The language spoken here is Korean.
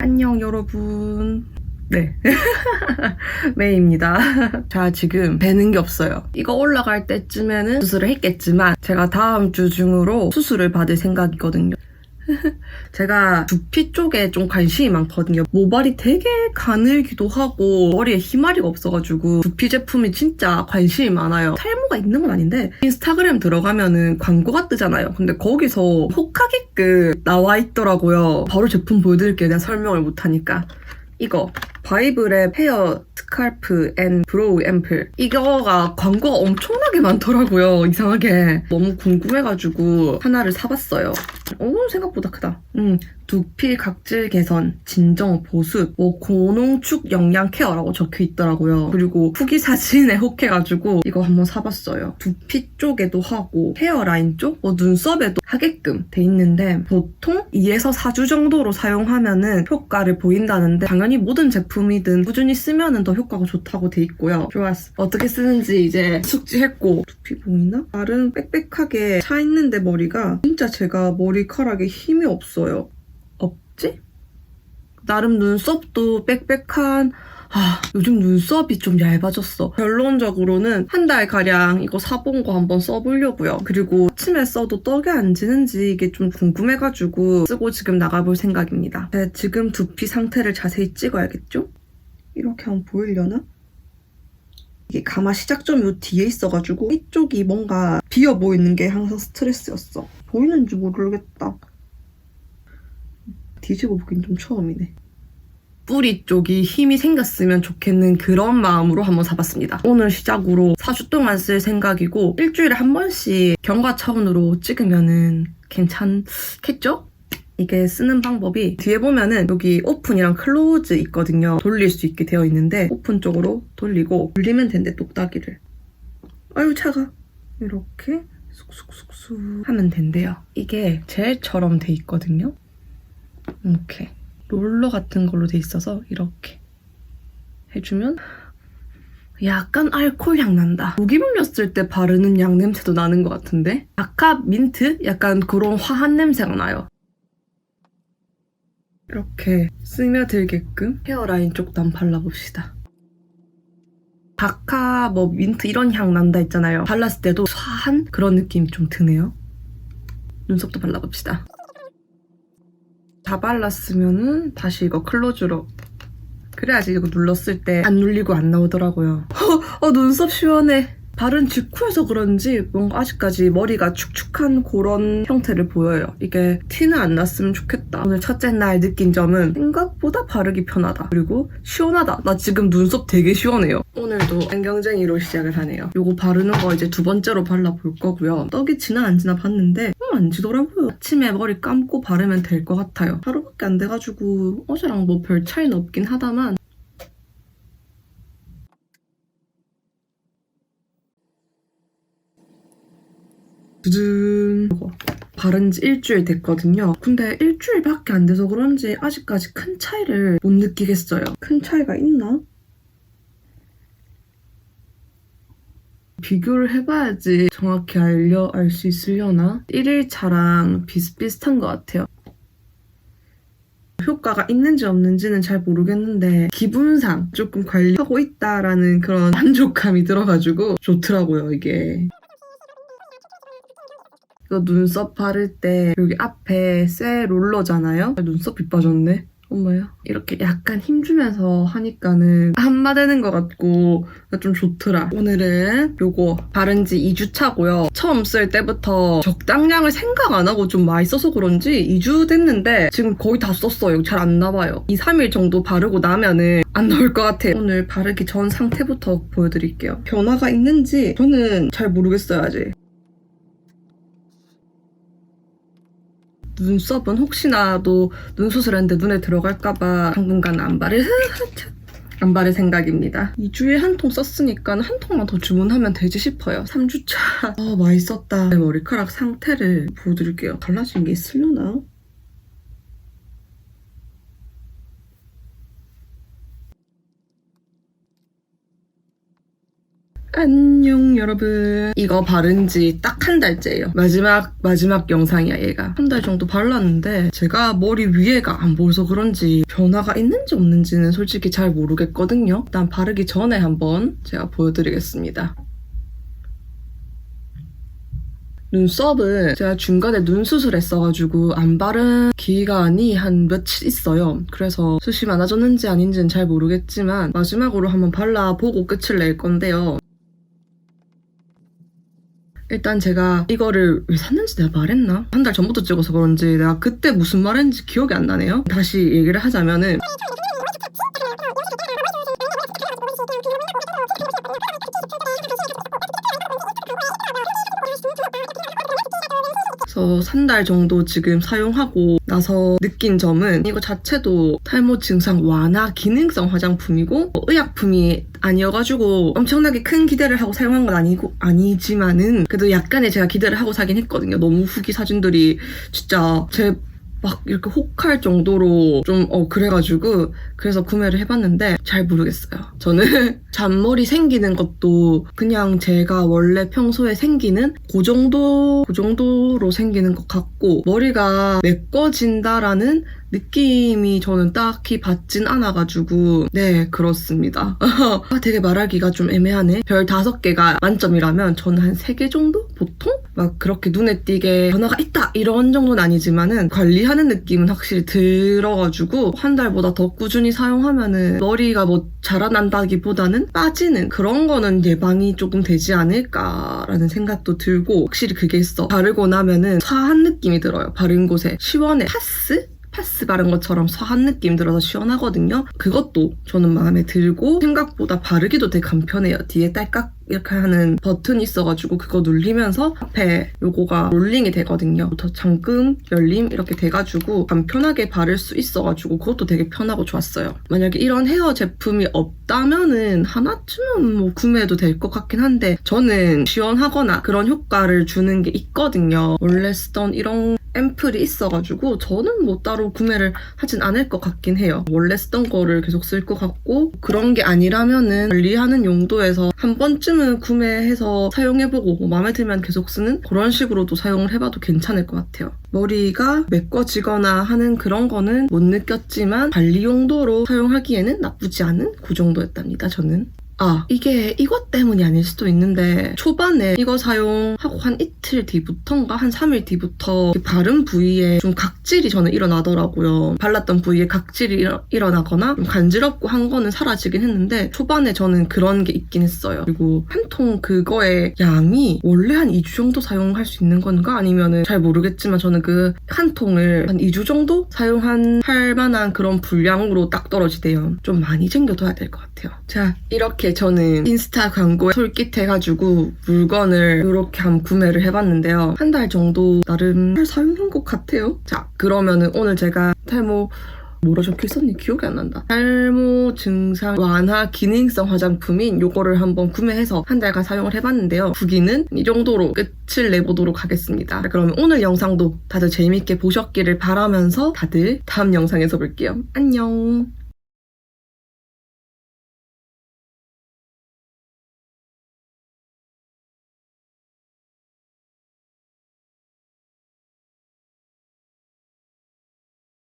안녕 여러분. 네. 메이입니다. 자, 지금 배는 게 없어요. 이거 올라갈 때쯤에는 수술을 했겠지만 제가 다음 주 중으로 수술을 받을 생각이거든요. 제가 두피 쪽에 좀 관심이 많거든요. 모발이 되게 가늘기도 하고 머리에 희마리가 없어가지고 두피 제품이 진짜 관심이 많아요. 탈모가 있는 건 아닌데 인스타그램 들어가면은 광고가 뜨잖아요. 근데 거기서 혹하게끔 나와 있더라고요. 바로 제품 보여드릴게요. 내가 설명을 못하니까. 이거 바이블의 헤어 스칼프 앤 브로우 앰플. 이거가 광고가 엄청나게 많더라고요 이상하게. 너무 궁금해가지고 하나를 사봤어요. 오 생각보다 크다. 음 두피 각질 개선 진정 보습 뭐 고농축 영양 케어라고 적혀 있더라고요. 그리고 후기 사진에 혹해가지고 이거 한번 사봤어요. 두피 쪽에도 하고 헤어라인 쪽, 뭐 눈썹에도 하게끔 돼 있는데 보통 2에서 4주 정도로 사용하면은 효과를 보인다는데 당연히 모든 제품 이든 꾸준히 쓰면은 더 효과가 좋다고 돼 있고요. 좋았어. 어떻게 쓰는지 이제 숙지했고 두피 보이나? 말은 빽빽하게 차 있는데 머리가 진짜 제가 머리카락에 힘이 없어요. 없지? 나름 눈썹도 빽빽한 아, 요즘 눈썹이 좀 얇아졌어. 결론적으로는 한 달 가량 이거 사본 거 한번 써보려고요. 그리고 아침에 써도 떡이 안 지는지 이게 좀 궁금해가지고 쓰고 지금 나가볼 생각입니다. 네, 지금 두피 상태를 자세히 찍어야겠죠? 이렇게 한번 보이려나? 이게 가마 시작점이 요 뒤에 있어가지고 이쪽이 뭔가 비어 보이는 게 항상 스트레스였어. 보이는지 모르겠다. 뒤집어 보긴 좀 처음이네. 뿌리 쪽이 힘이 생겼으면 좋겠는 그런 마음으로 한번 사봤습니다. 오늘 시작으로 4주 동안 쓸 생각이고 일주일에 한 번씩 경과 차원으로 찍으면은 괜찮겠죠? 이게 쓰는 방법이 뒤에 보면은 여기 오픈이랑 클로즈 있거든요. 돌릴 수 있게 되어 있는데 오픈 쪽으로 돌리고 돌리면 된대 똑딱이를. 아유 차가. 이렇게 쑥쑥쑥쑥 하면 된대요. 이게 젤처럼 돼 있거든요. 이렇게. 롤러 같은 걸로 돼 있어서 이렇게 해주면 약간 알코올 향 난다. 물렸을 때 바르는 양 냄새도 나는 것 같은데? 아카 민트? 약간 그런 화한 냄새가 나요. 이렇게 스며들게끔 헤어라인 쪽도 한번 발라봅시다. 바카 뭐 민트 이런 향 난다 했잖아요. 발랐을 때도 화한 그런 느낌이 좀 드네요. 눈썹도 발라봅시다. 다 발랐으면은 다시 이거 클로즈로 그래야지 이거 눌렀을 때 안 눌리고 안 나오더라고요. 어, 어, 눈썹 시원해. 바른 직후여서 그런지 뭔가 아직까지 머리가 축축한 그런 형태를 보여요. 이게 티는 안 났으면 좋겠다. 오늘 첫째 날 느낀 점은 생각보다 바르기 편하다. 그리고 시원하다. 나 지금 눈썹 되게 시원해요. 오늘도 안경쟁이로 시작을 하네요. 요거 바르는 거 이제 두 번째로 발라볼 거고요. 떡이 지나 안 지나 봤는데 음, 안 지더라고요. 아침에 머리 감고 바르면 될 것 같아요. 하루밖에 안 돼가지고 어제랑 뭐 별 차이는 없긴 하다만 두둔 바른 지 일주일 됐거든요. 근데 일주일밖에 안 돼서 그런지 아직까지 큰 차이를 못 느끼겠어요. 큰 차이가 있나? 비교를 해봐야지 정확히 알려 알 수 있으려나? 1일차랑 비슷비슷한 것 같아요. 효과가 있는지 없는지는 잘 모르겠는데 기분상 조금 관리하고 있다라는 그런 만족감이 들어가지고 좋더라고요 이게. 이거 눈썹 바를 때 여기 앞에 쇠 롤러잖아요? 눈썹이 빠졌네. 엄마야. 이렇게 약간 힘주면서 하니까는 한마되는 것 같고 좀 좋더라. 오늘은 요거 바른 지 2주 차고요. 처음 쓸 때부터 적당량을 생각 안 하고 좀 많이 써서 그런지 2주 됐는데 지금 거의 다 썼어요. 잘 안 나와요. 2, 3일 정도 바르고 나면은 안 나올 것 같아. 오늘 바르기 전 상태부터 보여드릴게요. 변화가 있는지 저는 잘 모르겠어요, 아직. 눈썹은 혹시나도 눈수술 했는데 눈에 들어갈까봐 당분간 안 바를 안 바를 생각입니다. 2주에 한 통 썼으니까 한 통만 더 주문하면 되지 싶어요. 3주차. 아 썼다. 내 머리카락 상태를 보여드릴게요. 달라진 게 있으려나? 안녕 여러분. 이거 바른 지 딱 한 달째예요. 마지막 마지막 영상이야 얘가. 한 달 정도 발랐는데 제가 머리 위에가 안 보여서 그런지 변화가 있는지 없는지는 솔직히 잘 모르겠거든요. 일단 바르기 전에 한번 제가 보여드리겠습니다. 눈썹은 제가 중간에 눈 수술했어가지고 안 바른 기간이 한 며칠 있어요. 그래서 숱이 많아졌는지 아닌지는 잘 모르겠지만 마지막으로 한번 발라보고 끝을 낼 건데요. 일단 제가 이거를 왜 샀는지 내가 말했나? 한 달 전부터 찍어서 그런지 내가 그때 무슨 말 했는지 기억이 안 나네요. 다시 얘기를 하자면은 그래서 한달 정도 지금 사용하고 나서 느낀 점은 이거 자체도 탈모 증상 완화 기능성 화장품이고 뭐 의약품이 아니어가지고 엄청나게 큰 기대를 하고 사용한 건 아니고 아니지만은 그래도 약간의 제가 기대를 하고 사긴 했거든요. 너무 후기 사진들이 진짜 제 막 이렇게 혹할 정도로 좀 어 그래가지고 그래서 구매를 해봤는데 잘 모르겠어요. 저는 잔머리 생기는 것도 그냥 제가 원래 평소에 생기는 그 정도 그 정도로 생기는 것 같고 머리가 메꿔진다라는 느낌이 저는 딱히 받진 않아가지고 네 그렇습니다. 아, 되게 말하기가 좀 애매하네. 별 다섯 개가 만점이라면 저는 한 세 개 정도? 보통? 막 그렇게 눈에 띄게 변화가 있다! 이런 정도는 아니지만은 관리하는 느낌은 확실히 들어가지고 한 달보다 더 꾸준히 사용하면은 머리가 뭐 자라난다기보다는 빠지는 그런 거는 예방이 조금 되지 않을까라는 생각도 들고 확실히 그게 있어. 바르고 나면은 사한 느낌이 들어요. 바른 곳에. 시원해. 파스? 파스 바른 것처럼 서한 느낌 들어서 시원하거든요. 그것도 저는 마음에 들고 생각보다 바르기도 되게 간편해요. 뒤에 딸깍 이렇게 하는 버튼이 있어가지고 그거 눌리면서 앞에 요거가 롤링이 되거든요. 더 잠금, 열림 이렇게 돼가지고 간편하게 바를 수 있어가지고 그것도 되게 편하고 좋았어요. 만약에 이런 헤어 제품이 없다면은 하나쯤은 뭐 구매해도 될 것 같긴 한데 저는 시원하거나 그런 효과를 주는 게 있거든요. 원래 쓰던 이런 앰플이 있어가지고 저는 뭐 따로 구매를 하진 않을 것 같긴 해요. 원래 쓰던 거를 계속 쓸 것 같고 그런 게 아니라면은 관리하는 용도에서 한 번쯤은 구매해서 사용해보고 뭐 마음에 들면 계속 쓰는 그런 식으로도 사용을 해봐도 괜찮을 것 같아요. 머리가 메꿔지거나 하는 그런 거는 못 느꼈지만 관리 용도로 사용하기에는 나쁘지 않은 그 정도였답니다. 저는. 아, 이게 이것 때문이 아닐 수도 있는데 초반에 이거 사용하고 한 이틀 뒤부터인가 한 3일 뒤부터 바른 부위에 좀 각질이 저는 일어나더라고요. 발랐던 부위에 각질이 일어, 일어나거나 좀 간지럽고 한 거는 사라지긴 했는데 초반에 저는 그런 게 있긴 했어요. 그리고 한통 그거의 양이 원래 한 2주 정도 사용할 수 있는 건가 아니면은 잘 모르겠지만 저는 그 한 통을 한 2주 정도 사용한 할 만한 그런 분량으로 딱 떨어지대요. 좀 많이 챙겨둬야 될 것 같아요. 자, 이렇게 저는 인스타 광고에 솔깃해가지고 물건을 이렇게 한번 구매를 해봤는데요. 한 달 정도 나름 잘 사용한 것 같아요. 자, 그러면은 오늘 제가 탈모 뭐라 적혀 있었니? 기억이 안 난다. 탈모 증상 완화 기능성 화장품인 요거를 한번 구매해서 한 달간 사용을 해봤는데요. 후기는 이 정도로 끝을 내보도록 하겠습니다. 자, 그러면 오늘 영상도 다들 재밌게 보셨기를 바라면서 다들 다음 영상에서 볼게요. 안녕.